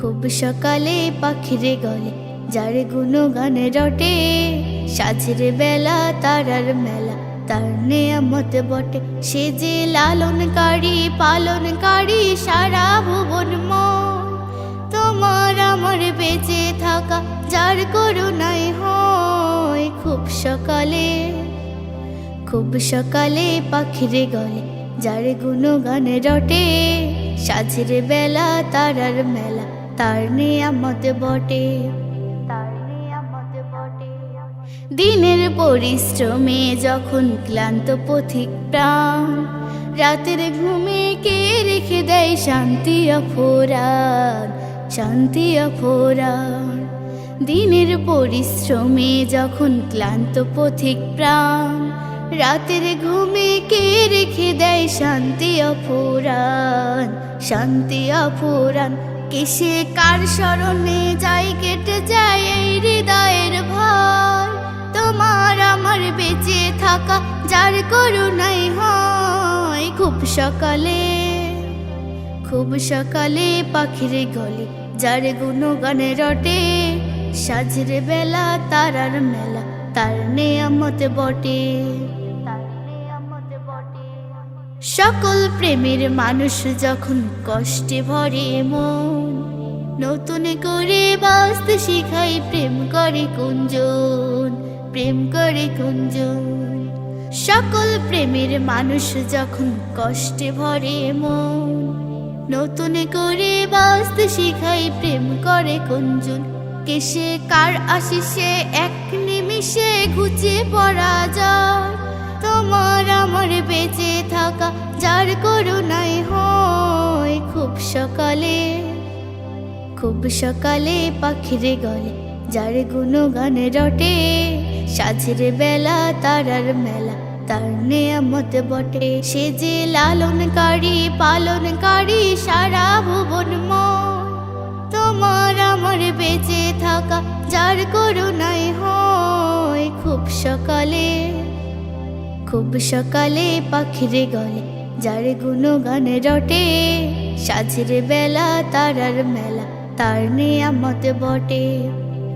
খুব সকালে পাখিরে গলে, যার গুণগানে রটে। সাজরে বেলা তারার মেলা, তার নেয়ামত বটে। সে যে লালনকারী, পালনকারী সারা ভুবন তোমার আমার বেঁচে থাকা, যার করুণাই হয় খুব সকালে। খুব সকালে পাখিরে গলে, যার গুণগানে রটে। সাজরে বেলা তারার মেলা তার নিয়ামত বটে। দিনের পরিশ্রমে যখন ক্লান্ত পথিক প্রাণ, রাতের ঘুমে কে রেখে দেয় শান্তি অফোরান শান্তি অফোরান দিনের পরিশ্রমে যখন ক্লান্ত পথিক প্রাণ, রাতের ঘুমে কে রেখে দেয় শান্তি অফুরান শান্তি অফুরান কিসে কার স্মরণে যাই কেটে যায় এই হৃদয়ের ভয়? তোমার আমার বেঁচে থাকা, যার করুণাই হয়। খুব সকালে খুব সকালে পাখির গলে, যার গুণগানে রটে। সাজরে বেলা তারার মেলা, তার নেয়ামত বটে। সকল প্রেমের মানুষ যখন কষ্টে ভরে মন, নতুন করে বাঁচতে শিখাই প্রেম করে কুঞ্জন প্রেম করে কুঞ্জন সকল প্রেমের মানুষ যখন কষ্টে ভরে মন, নতুন করে বাঁচতে শিখাই প্রেম করে কুঞ্জন কেসে কার আশিসে এক নিমিষে ঘুচে পড়া যায়, তোমার আমার খুব সকালে পাখিরে গলে, যার গুণগানে রটে। সাজরে বেলা তারার মেলা, তার নেয়ামত বটে। সে যে লালনকারী, পালনকারী, সারা ভুবন তোমার আমার বেঁচে থাকা, যার করুণাই হয়। খুব সকালে খুব সকালে পাখিরে গলে, যার গুণগানে রটে। সাজরে বেলা তারার মেলা তার নিয়ামত বটে।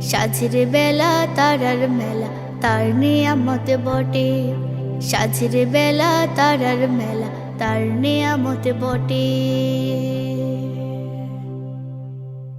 সাজের বেলা তারার মেলা, তার নিয়ামত বটে। সাজের বেলা তারার মেলা, তার নিয়ামত বটে।